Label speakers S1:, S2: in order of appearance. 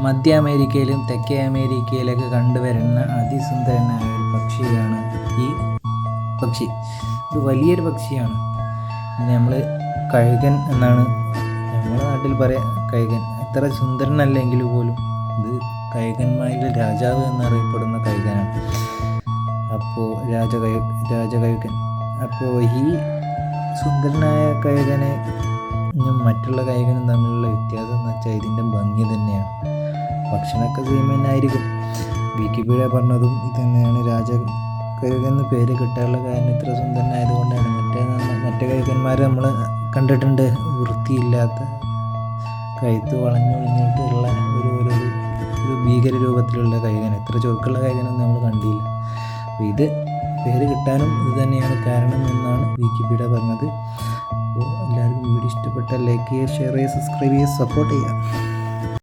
S1: മധ്യ അമേരിക്കയിലും തെക്കേ അമേരിക്കയിലൊക്കെ കണ്ടുവരുന്ന അതിസുന്ദരനായ ഒരു പക്ഷിയാണ് ഈ പക്ഷി. ഇത് വലിയൊരു പക്ഷിയാണ്. നമ്മൾ കഴുകൻ എന്നാണ് നമ്മുടെ നാട്ടിൽ പറയാം കഴുകൻ. എത്ര സുന്ദരനല്ലെങ്കിൽ പോലും ഇത് കഴുകന്മാരിലെ രാജാവ് എന്നറിയപ്പെടുന്ന കഴുകനാണ്. അപ്പോൾ രാജകഴു രാജകഴുകൻ അപ്പോൾ ഈ സുന്ദരനായ കഴുകനെ മറ്റുള്ള കഴുകനും തമ്മിലുള്ള വ്യത്യാസം എന്ന് വെച്ചാൽ ഇതിന്റെ ഭംഗി തന്നെയാണ്. ഭക്ഷണമൊക്കെ സെയിം തന്നെ ആയിരിക്കും വിക്കിപീഡിയ പറഞ്ഞതും ഇത് തന്നെയാണ് രാജ കഴുകൻ എന്ന് പേര് കിട്ടാനുള്ള കാരണം ഇത്ര സുന്ദരനായതുകൊണ്ടാണ് മറ്റേ മറ്റേ കഴുകന്മാർ നമ്മൾ കണ്ടിട്ടുണ്ട്. വൃത്തിയില്ലാത്ത കഴുത്ത് വളഞ്ഞൊളിഞ്ഞിട്ടുള്ള ഒരു ഒരു- ഒരു ഭീകര രൂപത്തിലുള്ള കഴുകൻ. എത്ര ചുരുക്കുള്ള കഴുകനൊന്നും നമ്മൾ കണ്ടില്ല. അപ്പോൾ ഇത് പേര് കിട്ടാനും ഇത് തന്നെയാണ് കാരണം എന്നാണ് വിക്കിപീഡിയ പറഞ്ഞത്. അപ്പോൾ എല്ലാവർക്കും വീഡിയോ ഇഷ്ടപ്പെട്ട ലൈക്ക് ചെയ്യുക ഷെയർ ചെയ്യുക സബ്സ്ക്രൈബ് ചെയ്യുക സപ്പോർട്ട് ചെയ്യുക.